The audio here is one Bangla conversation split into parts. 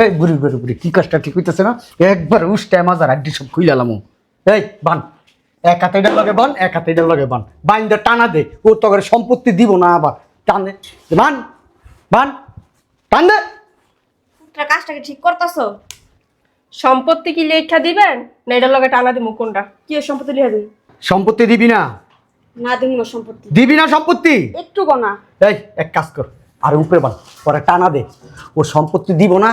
এই বুড়ি বুড়ি বুড়ি কি কাজটা ঠিক হইতেছে না? একবার উষ্টায় মাজার আড্ডি সব খুইলালাম এই বান। এক হাতে এটার লগে বান এক হাতে এটার লগে বান। বাইন্দা টানা দে ও তো করে সম্পত্তি দিব না আবার। টানে। বান বান টান দে। পুত্রা কাজটাকে ঠিক করতেছো? সম্পত্তি কি লেখা দিবেন? না এটার লগে টানা দিমু কোনটা? কি সম্পত্তি লিখে দিন সম্পত্তি দিবি না? না না সম্পত্তি। দিবি না সম্পত্তি? একটু কোনা এই এক কাজ কর। আর উপরে বান পরে টানা দে। ওর সম্পত্তি দিব না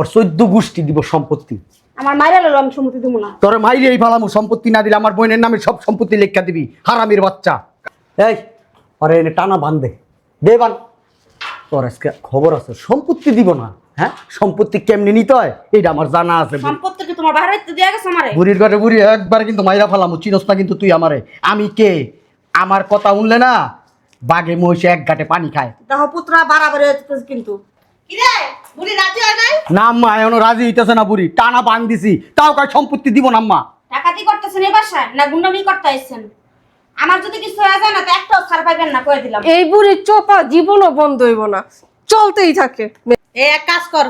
ওর চোদ্দ গোষ্ঠী দিব সম্পত্তি। আমার মাইরা ললো আমি সম্পত্তি দিব না। তোর মাইরে এই ফালামু সম্পত্তি না দিলে আমার বোনের নামে সব সম্পত্তি লেখা দিবি হারামির বাচ্চা। এই এনে টানা বান্ধে দে। বান। তোর আজকে খবর আছে সম্পত্তি দিব না হ্যাঁ? সম্পত্তি কেমনি নিতে হয়? এটা আমার জানা আছে। সম্পত্তি কি তোমার বাইরে তো দিয়া গেছে আমারে? বুড়ির ঘরে বুড়ি একবার কিন্তু মাইরা ফালামু চিনস না কিন্তু তুই আমারে। আমি কে? আমার কথা উনলে না বাঘে মহিষে এক ঘাটে পানি খায়। দেখো পুত্রা বাড়াবাড়ি কিন্তু। কি রে? বুড়ি রাজি হয় নাই? নাম মা এখনও রাজি হইতেছে না বুড়ি। টানা বান দিছি। তাও কয় সম্পত্তি দিব না আম্মা। ডাকাতি করতেছেন এই বাসায় না গুন্ডামি করতে আইছেন? আমার যদি কিছু হয়ে যায় না তো একটাও ছাড় পাইবেন না কয়ে দিলাম। এই বুড়ির চোপা জীবনও বন্ধ হইব না। চলতেই থাকে। এ এক কাজ কর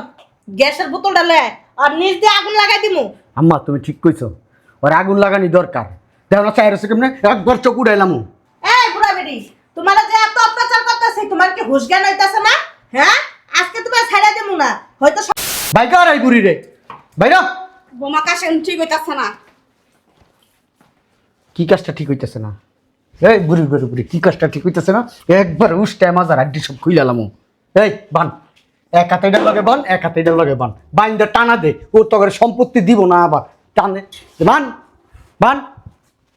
গ্যাসের বোতলটা লয় আর নিচ দিয়ে আগুন লাগাই দিমু। আম্মা তুমি ঠিক কইছো। ওর আগুন লাগানি দরকার। দেখো না চাইরে কেমনে? একবার চোখ উড়াইলাম এই বুড়া বেটি তোমার যে এত অত্যাচার করতেছে তোমার কি হুশ জ্ঞান হইতাছে না? হ্যাঁ? আজকে তুমি ছাড়া দিমু না। হয়তো আর এই বুড়ি রে? বাইরা বোমা কাশে ঠিক হইতাছে না। কি কাজটা ঠিক হইতেছে না? এই বুড়ি বুড়ি বুড়ি কি কাজটা ঠিক হইতেছে না? একবার মাজার আড্ডি সব খুইলালাম এই বান। এক হাতে এটার লগে বান এক হাতে এটার লগে বান। বাইন্দা টানা দে ও তো করে সম্পত্তি দিব না আবার। টানে। বান বান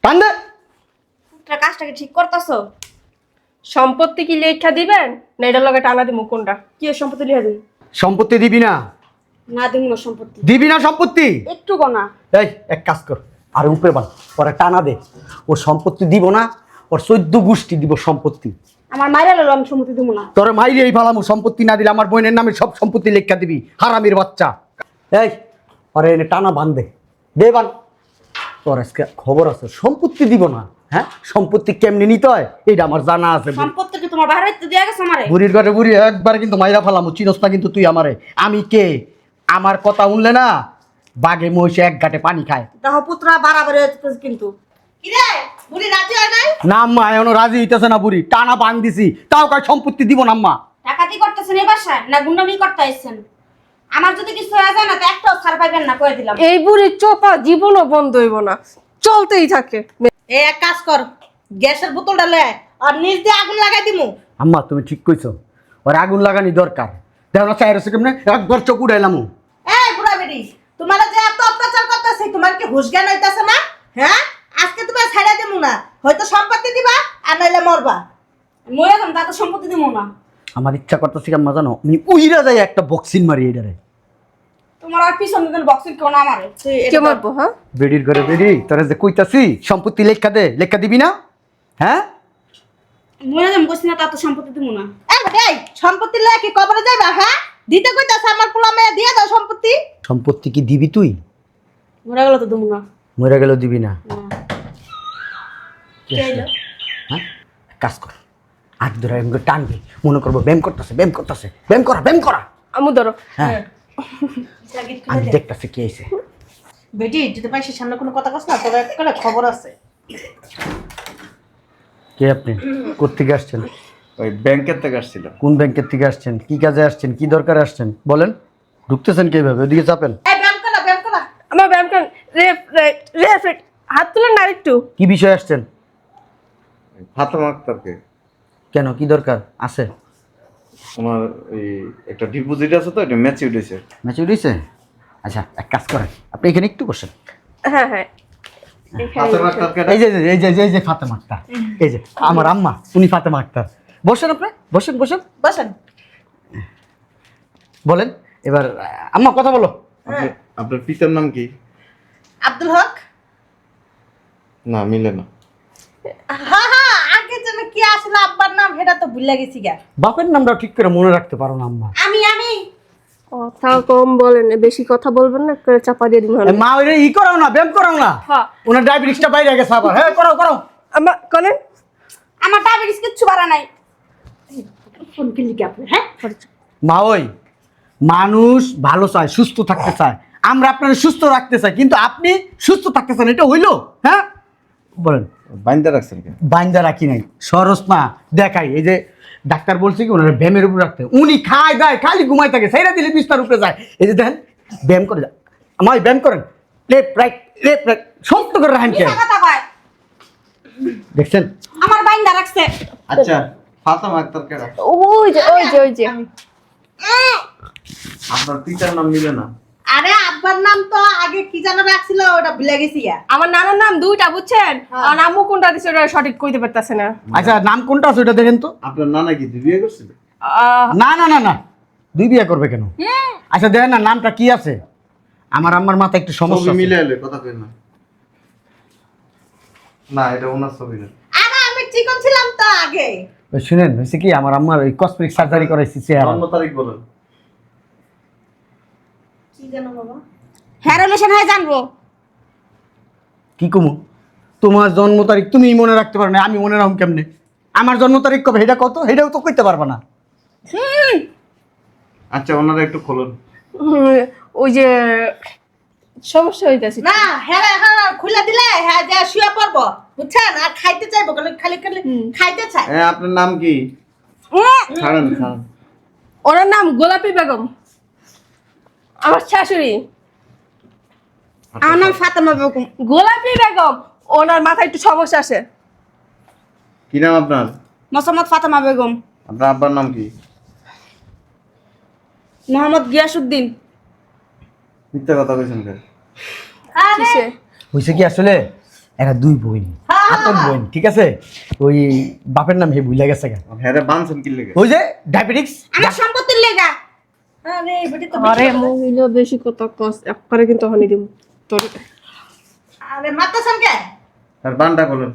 টান দে। কাজটাকে ঠিক করতেছো? সম্পত্তি কি লেখা দিবেন? না এটার লগে টানা দিমু কোনটা? কি এর সম্পত্তি লিখে দিন সম্পত্তি দিবি না? না দিন না সম্পত্তি। দিবি না সম্পত্তি? একটু কোনা এই এক কাজ কর আর উপরে বান পরে টানা দে। ওর সম্পত্তি দিব না ওর চোদ্দ গোষ্ঠী দিব সম্পত্তি। আমার মাইরা ললো আমি সম্পত্তি দিব না। তোর মাইরে এই ফালামু সম্পত্তি না দিলে আমার বোনের নামে সব সম্পত্তি লেখা দিবি হারামির বাচ্চা। এই পরে এনে টানা বান্ধে দে। বান তোর আজকে খবর আছে? সম্পত্তি দিব না হ্যাঁ? সম্পত্তি কেমনি নিতে হয়? এটা আমার জানা আছে। সম্পত্তি কি তোমার বাইরে তো দিয়া গেছে আমারে। বুড়ির ঘরে বুড়ি একবার কিন্তু মাইরা ফালামু চিনস না কিন্তু তুই আমারে। আমি কে? আমার কথা উনলে না বাঘে মহিষে এক ঘাটে পানি খায়। দেখো পুত্রা বাড়াবাড়ি হইতেছে কিন্তু। কি রে বুড়ি রাজি হয় নাই? নাম মা এখনও রাজি হইতেছে না বুড়ি। টানা বান দিছি। তাও কয় সম্পত্তি দিব না আম্মা। ডাকাতি করতেছেন এই বাসায় না গুন্ডামি করতে আইছেন? আমার যদি কিছু হয়ে যায় না তো একটাও ছাড় পাইবেন না কয়ে দিলাম। এই বুড়ির চোপা জীবনও বন্ধ হইব না চলতেই থাকে। এ এক কাজ কর গ্যাসের বোতলটা লয় আর নিচ দিয়ে আগুন লাগাই দিমু। আম্মা তুমি ঠিক কইছো ওর আগুন লাগানি দরকার। দেখো না চাইরে কেমনে একবার চোখ উড়াইলাম এই বুড়া বেটি তোমার যে এত অত্যাচার করতেছে তোমার কি হুশ জ্ঞান হইতাছে না? হ্যাঁ? আজকে তুমি ছাড়া দিমু না হয়তো সম্পত্তি দিবা আর নাইলে মরবা। মরে যাম তাতে সম্পত্তি দিব না। আমার ইচ্ছা করতেছি আম্মা জানো? আমি উইরা যাই একটা বক্সিং মারি এটারে। তোমার আর পিছন বক্সিং কেউ না আমারে কে মারবো হ্যাঁ? বেডির ঘরে বেডি তোরা যে কইতাছি সম্পত্তি লেখা দে লেখা দিবি না? হ্যাঁ? যাম কইছি না সম্পত্তি না। এই সম্পত্তি লয় কি কবরে যাইবা হ্যাঁ? দিতে কইতাছে আমার পোলা মেয়ে দিয়ে দাও সম্পত্তি। সম্পত্তি কি দিবি তুই? মরে গেল তো দিব না। মরে গেল দিবি না? এলো? হ্যাঁ? কাজ কর। আট ধরে এমনি টানবি মনে করব ব্যায়াম করতেছে ব্যায়াম করতেছে ব্যায়াম করা ব্যায়াম করা। আমু ধরো। হ্যাঁ। আমি দেখতেছি কি বেটি যদি পাইছিস সামনে কোনো কথা কস না তবে একটা খবর আছে। কে আপনি? কোথেকে আসছেন? ওই ব্যাংকের থেকে আসছিল কোন ব্যাংকের থেকে আসছেন? কি কাজে আসছেন? কি দরকারে আসছেন? বলেন। ঢুকতেছেন কীভাবে? ওদিকে চাপেন। ব্যায়াম করা ব্যায়াম করা আমার ব্যায়াম করেন রেফ রাইট রেফ হাত তুলেন না একটু কি বিষয়ে আসছেন? ফাতেমা আক্তারকে। কেন? কি দরকার? আছে। ওনার এই একটা ডিপোজিট আছে তো এটা ম্যাচিউড হয়েছে ম্যাচুর হয়েছে আচ্ছা এক কাজ করেন। আপনি এখানে একটু বসেন। হ্যাঁ হ্যাঁ। আক্তারকে এই যে এই যে এই যে ফাতেমা আক্তার। এই যে আমার আম্মা উনি ফাতেমা আক্তার। বসেন আপনি বসেন বসেন। বসেন। বলেন এবার আম্মা কথা বলো। আপনি- আপনার পিতার নাম কি? আব্দুল হক? না মিলে না। হ্যাঁ হ্যাঁ কি আসলে আব্বার নাম সেটা তো ভুলে গেছি গা। বাপের নামটা ঠিক করে মনে রাখতে পারো না আম্মা। আমি আমি। কথা কম বলেন বেশি কথা বলবেন না করে চাপা দিয়ে দিবেন এ, মা ওই ই করাও না ব্যায়াম করাও না? হ্যাঁ। ওনার ডায়াবেটিসটা বাইরে গেছে আবার। হ্যাঁ করাও করাও। আমার কলেন আমার ডায়াবেটিস কিচ্ছু বাড়া নাই। ফোন কিনলি কি আপনি হ্যাঁ? মা ওই মানুষ ভালো চায় সুস্থ থাকতে চায়। আমরা আপনারা সুস্থ রাখতে চাই কিন্তু আপনি সুস্থ থাকতে চান এটা হইল হ্যাঁ? বলেন। বাইন্দা রাখছেন বাইন্দা রাখি নাই। সরস না দেখাই এই যে ডাক্তার বলছে কি ওনারা ব্যায়ামের উপর রাখতে। উনি খায় দেয় খালি ঘুমাই থাকে সেইটা দিলে বিস্তার উপরে যায়। এই যে দেখেন ব্যায়াম করে যায় আমায় ব্যায়াম করেন। লেফট রাইট লেফট রাইট সত্য করে রাখেন কেন মিথ্যা কথা কয়। দেখছেন? আমার বাইন্দা রাখছে। আচ্ছা ফাতেমা আক্তার কেডা ওই যে ওই যে ওই যে। আপনার পিতার নাম মিলে না আরে আব্বার নাম তো আগে কি যেন রাখছিল ওটা ভুলে গেছি আমার নানার নাম দুইটা বুঝছেন? আর আম্মু কোনটা দিছে ওটা সঠিক কইতে পারতাছে না। আচ্ছা নাম কোনটা আছে ওটা দেখেন তো? আপনার নানা কি বিয়ে করছিল? না না না না। দুই বিয়ে করবে কেন? আচ্ছা দেখেন না নামটা কি আছে? আমার আম্মার মাথায় একটু সমস্যা মিলে এলে কথা কই না। না এটা ওনার ছবি না। আরে আমি চিকন ছিলাম তো আগে। শুনেন হয়েছে কি আমার আম্মার ওই কসমেটিক সার্জারি করাইছি চেহারা। জন্ম তারিখ বলেন। জানো হ্যাঁ রিলেশন হয়ে জানব। কি কমু? তোমার জন্ম তারিখ তুমি মনে রাখতে পারো না আমি মনে রাখুন কেমনে? আমার জন্ম তারিখ কবে? এটা কত? এটাও তো কইতে পারবা না। আচ্ছা ওনারা একটু খোলন। ওই যে সমস্যা হইতাছে। না হ্যাঁ হ্যাঁ খুলে দিলে হ্যাঁ যা শুয়ে পড়ব বুঝছেন? আর খাইতে চাইব খালি খালি খালি খাইতে চাই। হ্যাঁ আপনার নাম কি? ছাড়েন ছাড়েন। ওনার নাম গোলাপি বেগম। আমার শাশুড়ি। আমার নাম ফাতেমা বেগম। গোলাপি বেগম ওনার মাথায় একটু সমস্যা আছে। কি নাম আপনার? মোসাম্মদ ফাতেমা বেগম। আপনার আব্বার নাম কি? মোহাম্মদ গিয়াসুদ্দিন মিথ্যা কথা কইছেন কে আরে! কিসে হয়েছে কি আসলে? এরা দুই বোন। আপন বোন ঠিক আছে? ওই বাপের নাম হে ভুলে গেছে গা। হ্যাঁ রে বানছেন কি লেগে? ওই যে ডায়াবেটিক্স আমার সম্পত্তির লেগা। আরে মহিলা বেশি কথা কস একবারে কিন্তু হানি দিব তোর। আরে মারতেছেন কে? আর বানটা খোলেন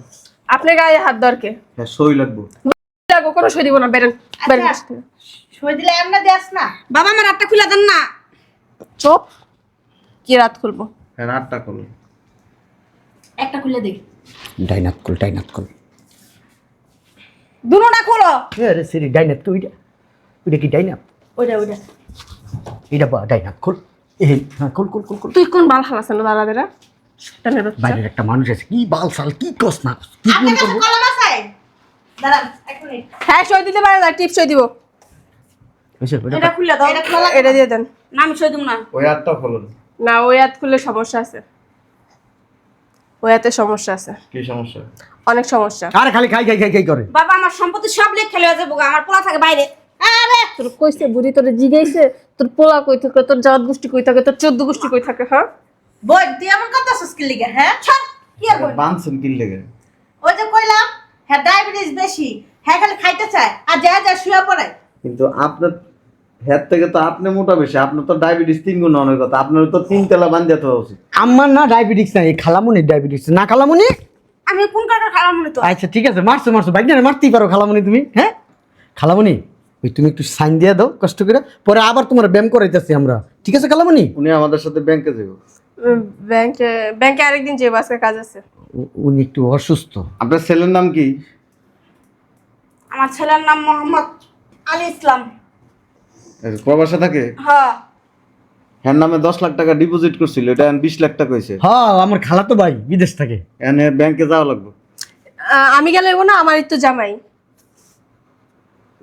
আপনার গায়ে হাত দরকে হ্যাঁ সই লাগবো। লাগো কোনো সই দিব না বেরেন বেরেন আচ্ছা। সই দিলে এমনি দেস না। বাবা আমার রাতটা খুলে দেন না। চুপ। কি রাত খুলবো? হ্যাঁ আটটা খোলেন একটা খুলে দিই ডাইনাত কল ডাইনাত কল দুটোটা খোলো। আরে সিরি ডাইনাত তো ওইটা ওইটা কি ডাইনাত? ওইটা ওইটা। এটা খোল। এই হ্যাঁ খোল খোল খোল খোল। তুই কোন বাল হালাস না দাদা দেরা শয়তানের বাচ্চা বাইরের একটা মানুষ আছে কি বাল সাল কি কস না কস, কি মনে করব? কলম আছে? দাঁড়ান এক মিনিট। হ্যাঁ সই দিতে পারে না টিপ সই দিব। এটা খুলে দাও। এটা খোলা। এটা দিয়ে দেন। না আমি সই দিব না। ওই আটটা খোলেন। না ওই হাত খুললে সমস্যা আছে। ওই হাতে সমস্যা আছে। কি সমস্যা? অনেক সমস্যা। আরে খালি খাই খাই খাই খাই করে। বাবা আমার সম্পত্তি সব লেখ খেলে যাব গা, আমার পোলা থাকে বাইরে। আরে! তোর কইছে বুড়ি তোর জিগাইছে তোর পোলা কই থাকে তোর জাত গোষ্ঠী কই থাকে তোর চোদ্দ গোষ্ঠী কই থাকে হ্যাঁ? বোন তুই এমন করতেছিস কি লিগে হ্যাঁ? ছাড়, কি আর বলব? বানছেন কি লেগে? ওই যে কইলাম হ্যাঁ ডায়াবেটিস বেশি হ্যাঁ খালি খাইতে চায় আর যা যা শুয়ে পড়ে। কিন্তু আপনার হেড থেকে তো আপনি মোটা বেশি আপনার তো ডায়াবেটিস তিন গুণ অনেক কথা আপনার তো তিন তেলা বান যেতে উচিত। আমার না ডায়াবেটিক্স নাই খালামুনি ডায়াবেটিক্স না খালামুনি? আমি কোন কাটার খারাপ মনে তো আচ্ছা ঠিক আছে মারছো মারছো বাইক না মারতেই পারো খালামুনি তুমি হ্যাঁ? খালামুনি ওই তুমি একটু সাইন দিয়ে দাও কষ্ট করে। পরে আবার তোমার ব্যায়াম করাইতেছি আমরা। ঠিক আছে খালামুনি উনি আমাদের সাথে ব্যাংকে যাব ব্যাংকে ব্যাংকে আরেকদিন যে বাসে কাজ আছে। উনি একটু অসুস্থ। আপনার ছেলের নাম কি? আমার ছেলের নাম মোহাম্মদ আলী ইসলাম। প্রবাসে থাকে? হ্যাঁ। হ্যার নামে দশ লাখ টাকা ডিপোজিট করছিল এটা বিশ লাখ টাকা হয়েছে। হ্যাঁ আমার খালাতো ভাই বিদেশ থাকে। এনে ব্যাংকে যাওয়া লাগবে। আমি গেলে না আমার তো জামাই।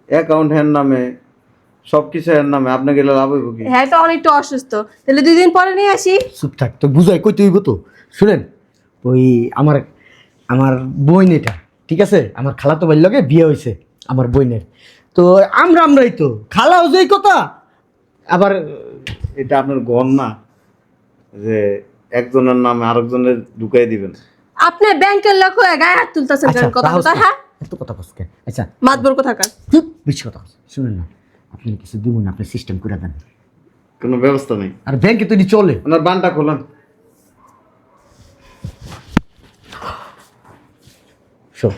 অ্যাকাউন্ট হ্যার নামে সব কিছু হ্যার নামে আপনি গেলে লাভ হইব কি? হ্যাঁ তো অনেকটা অসুস্থ। তাহলে দুই দিন পরে নিয়ে আসি। চুপ থাক তো বুঝাই কই তুই তো। শুনেন ওই আমার আমার বোন এটা ঠিক আছে? আমার খালাতো ভাইয়ের লগে বিয়ে হয়েছে আমার বোনের। তো আমরা আমরাই তো খালা হচ্ছে এই কথা আবার এটা আপনার গণ না যে একজনের নামে আরেকজনের ঢুকাই দিবেন। আপনি ব্যাংকের লোক হয়ে গায়ে হাত তুলতেছেন আচ্ছা কথা তাহলে- কথা হ্যাঁ। এত কথা কসকে আচ্ছা। মাতবর কোথাকার চুপ বেশি কথা। শুনেন না আপনি কিছু দিব না আপনি সিস্টেম করে দেন। কোনো ব্যবস্থা নেই। আর ব্যাংকে তো এটি চলে। ওনার বানটা খোলেন। শোন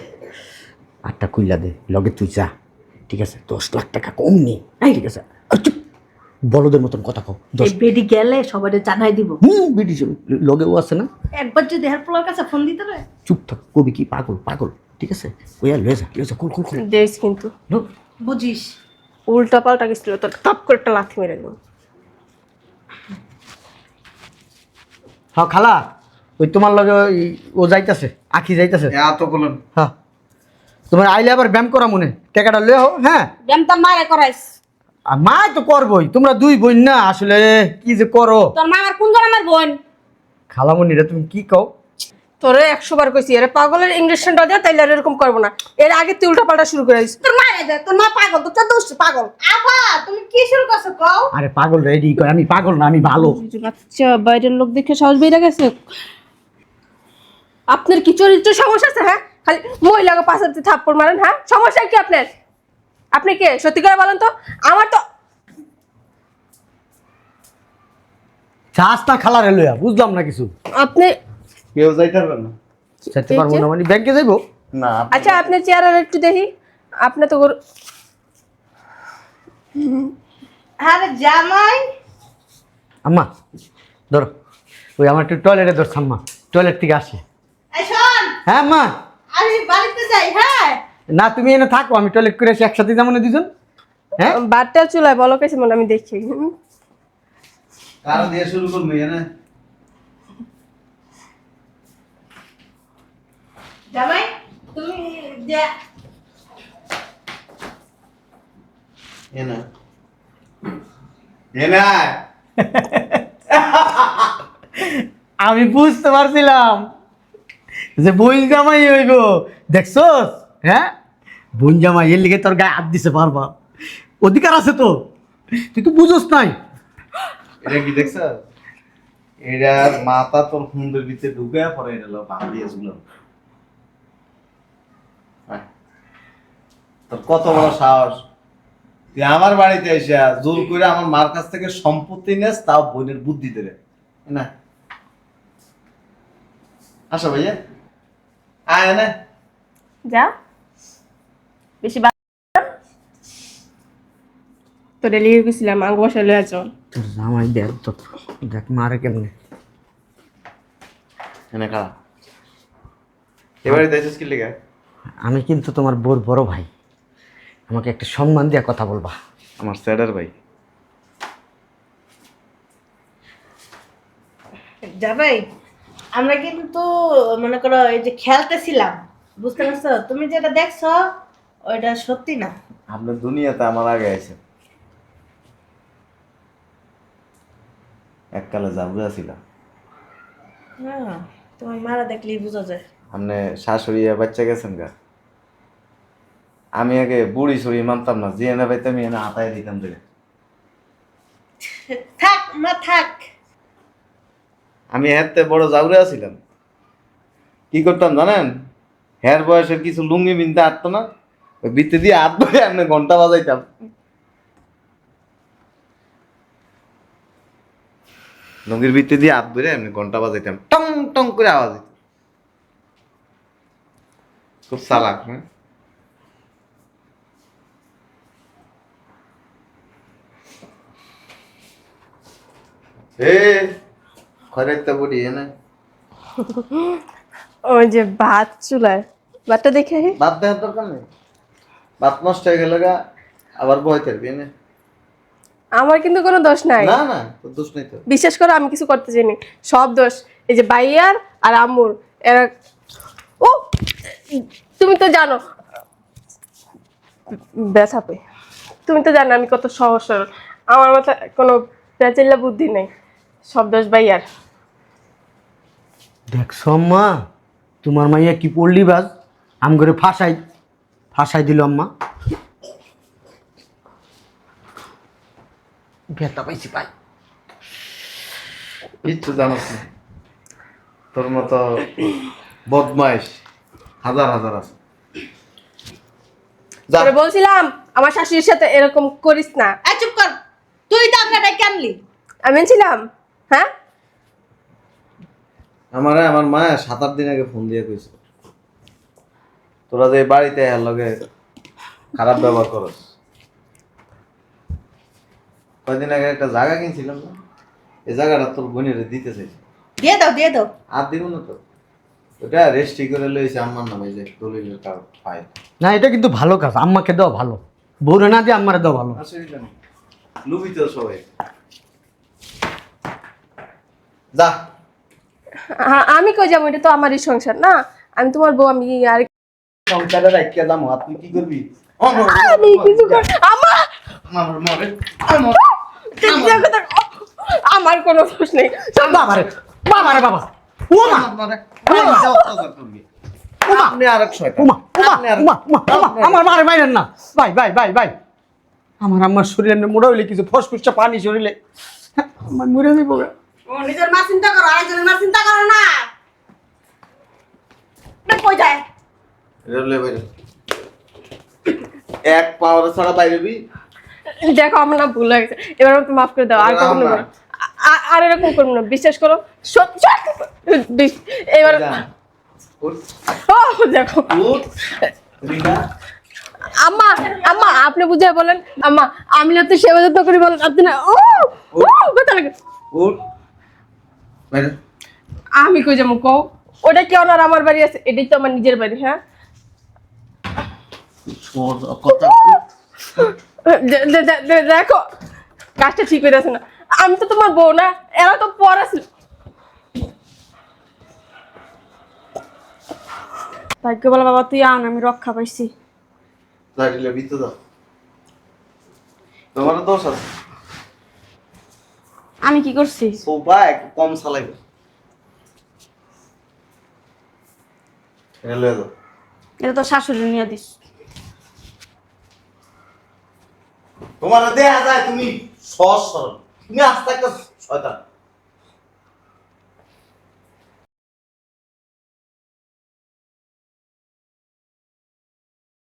আটটা কুইলা দে লগে তুই যা ঠিক আছে? দশ লাখ টাকা কম নেই ঠিক আছে? আর চুপ বলদের মতন কথা কও দশ বেডি গেলে সবাই জানাই দিব। হুম চল লগেও আছে না? একবার যদি হেল্পলার কাছে ফোন দিতে রে চুপ থাক কবি কি পাগল পাগল? ঠিক আছে? ওই আর লয়ে যা লয়ে যা কুল কুল কুল দেশ কিন্তু। নো, বুঝিস। উল্টা পাল্টা গেছিল তো টপ করে একটা লাথি মেরে দেবো। হ্যাঁ খালা ওই তোমার লগে ওই ও যাইতাছে আখি যাইতাছে। এত বলেন। হ্যাঁ। তোমার আইলে আবার ব্যায়াম করা মনে টাকাটা লয়ে হো হ্যাঁ। ব্যায়াম তো মারে করাইস। আর মা তো করবই তোমরা দুই বোন না আসলে কি যে করো। তোর মামার কোন জন আমার বোন? খালামণিরা তুমি কি কও? তোরে একশো বার কইছি এর পাগলের ইঞ্জেকশনটা দিয়ে তাইলে আর এরকম করব না। এর আগে তুই উল্টা পাল্টা শুরু করে দিস। তোর মারে দে তোর মা পাগল তোর চোদ্দ উঠছে পাগল। আবা তুমি কি শুরু করছ কও? আরে পাগল রেডি কয় আমি পাগল না আমি ভালো। আচ্ছা বাইরের লোক দেখে সাহস বেড়ে গেছে। আপনার কি চরিত্র সমস্যা আছে হ্যাঁ? খালি মহিলাকে পাশে থাপ্পড় মারেন হ্যাঁ? সমস্যা কি আপনার? আপনি কে? সত্যি করে বলেন তো। আমার তো চাষ না খালারে লইয়া বুঝলাম না কিছু। আপনি কেউ যাইতে পারবেন না। চাইতে পারব না মানে ব্যাংকে যাইবো? না আচ্ছা আপনার চেহারা একটু দেখি। আপনি তো আরে জামাই। আম্মা ধরো। ওই আমার একটু টয়লেটে ধরছ আম্মা। টয়লেট থেকে আসে। এই শোন। হ্যাঁ আম্মা। আমি বাড়িতে যাই হ্যাঁ। না তুমি এনে থাকো আমি টয়লেট করে আসি একসাথে যেমন দুজন? হ্যাঁ? বাটটা চুলায় বলো কেছে মনে আমি দেখি। হুম। কারও দিয়ে শুরু করব না জামাই তুমি যে। এনা এনা আমি বুঝতে পারছিলাম যে বোন জামাই হইব। দেখছস? হ্যাঁ? বোন জামাই এর লিগে তোর গায়ে হাত দিছে পারবা অধিকার আছে তো। তুই তো বুঝোস নাই। এটা কি দেখছ এটার মাথা তোর হুন্দের ভিতরে ঢুকে পরে এটা লো বাঁ দিয়ে ঝুলো আয়। তোর কত বড় সাহস? তুই আমার বাড়িতে এসে জোর করে আমার মার কাছ থেকে সম্পত্তি নেস তাও বোনের বুদ্ধি দেবে না। আসো ভাইয়া। আয় না যা বেশি তোরে লিয়ে গেছিলাম আঙ্গ বসে লয়ে চল। তোর জামাই দেখ তো দেখ মারে কেমনে। এনে খাড়া এবারে দেখছিস কি লেগে? আমি কিন্তু তোমার বোর বড় ভাই। আমাকে একটা সম্মান দিয়ে কথা বলবা। আমার স্যাডার ভাই। জামাই আমরা কিন্তু মনে করো এই যে খেলতেছিলাম বুঝতে পারছ? তুমি যেটা দেখছ ওইটা সত্যি না। আপনার দুনিয়াতে আমার আগে আছে। এককালে জাবুরা ছিলাম হ্যাঁ তোমার মারা দেখলেই বোঝা যায়। আপনি শাশুড়ি আর বাচ্চা গেছেন গা? আমি আগে বুড়ি সুড়ি মানতাম না এনে পাইতাম এনে আতায় দিতাম দিলে থাক মা থাক। আমি হেরতে বড় জাউরে আছিলাম। কি করতাম জানেন? হের বয়সের কিছু লুঙ্গি বিনতে আটতো না ওই বৃত্তি দিয়ে হাত ধরে আমি ঘণ্টা বাজাইতাম। লুঙ্গির বৃত্তি দিয়ে হাত ধরে আমি ঘণ্টা বাজাইতাম। টং টং করে আওয়াজ খুব চালাক হ্যাঁ? এ এনে। ওই যে ভাত চুলায়। ভাতটা দেখে আহি। বাদ দেওয়ার দরকার নেই। বাদ নষ্ট হয়ে গেলে গা আবার বয় থাকবি এনে। আমার কিন্তু কোনো দোষ নাই। না না দোষ নেই তো। বিশ্বাস করো আমি কিছু করতে চাইনি। সব দোষ। এই যে বাইয়ার আর আম্মুর। এরা ও তুমি তো জানো। ব্যথা পাই তুমি তো জানো আমি কত সহজ সরল। আমার মাথায় কোনো প্যাচিল্লা বুদ্ধি নেই। সব দোষ বাইয়ার দেখছ আম্মা তোমার মাইয়া কি পড়লি বাজ? আম করে ফাঁসাই ফাঁসাই দিল আম্মা। ব্যথা পাইছি পাই কিচ্ছু জানাস না। তোর মতো বদমাইশ হাজার হাজার আছে। যা। তবে বলছিলাম আমার শাশুড়ির সাথে এরকম করিস না। এই চুপ কর। তুই দাঙ্গাটা কেনলি আমি ছিলাম হ্যাঁ? আমারে আমার মা সাত আট দিন আগে ফোন দিয়ে কইছে। তোরা যে বাড়িতে এর লগে খারাপ ব্যবহার করস। কয়দিন আগে একটা জায়গা কিনছিলাম না? এই জায়গাটা তোর বোনের দিতে চাইছি। দিয়ে দাও দিয়ে দাও। আর দিব না তো। ওটা রেস্টি করে লইছে আমার নামে যে দলিলের কার ফাইল না এটা কিন্তু ভালো কাজ। আম্মাকে দেওয়া ভালো। বউরে না দিয়ে আম্মারে দেওয়া ভালো। অসুবিধা নেই লুবি তো সবাই। যা। আমি কই যাব? এটা তো আমারই সংসার না? আমি তোমার বউ আমি আর সংসারে রাখিয়া যাব আর তুই কি করবি? আমি কিছু কর আমা আমার মরে আমার। আমার কোনো দোষ নেই। সব বাবা রে বাবা রে বাবা। ও মা আমার মারে মাইরেন না। ভাই ভাই ভাই ভাই আমার আম্মার শরীরে মোড়া হইলে কিছু ফসফুসটা পানি শরীরে। আমার মরে যাইব গা। ও নিজের মা চিন্তা করো আরেকজনের মা চিন্তা করো না। না, কই যায়? রেলে বাইরে। এক পাওয়ার ছাড়া দেখো আমার না ভুল হয়ে গেছে। এবার আমাকে মাফ করে দাও আর কখনো না। আর এরকম করব না বিশ্বাস করো। সত্যি। এবার ও দেখো। আম্মা আম্মা আপনি বুঝে বলেন। আম্মা আমি তো সেবা যত্ন করি বলেন আপনি না ও ও কথা লাগে। আমি কই যাব কও? ওটা কি ওনার আমার বাড়ি আছে? এটাই তো আমার নিজের বাড়ি হ্যাঁ? দেখো। কাজটা ঠিক হয়ে যাচ্ছে না। আমি তো তোমার বউ না এরা তো পর আছে। ভাগ্য বলা বাবা তুই আন আমি রক্ষা পাইছি। লাইটলে ভিতরে দাও। তোমার দোষ আছে। আমি কি করছি? সোফা একটু কম চালাইবে। দাও এটা তো শাশুড়ি নিয়ে দিস তোমার দেয়া যায় তুমি সস সরল। তুমি আস্তে একটা শয়তান।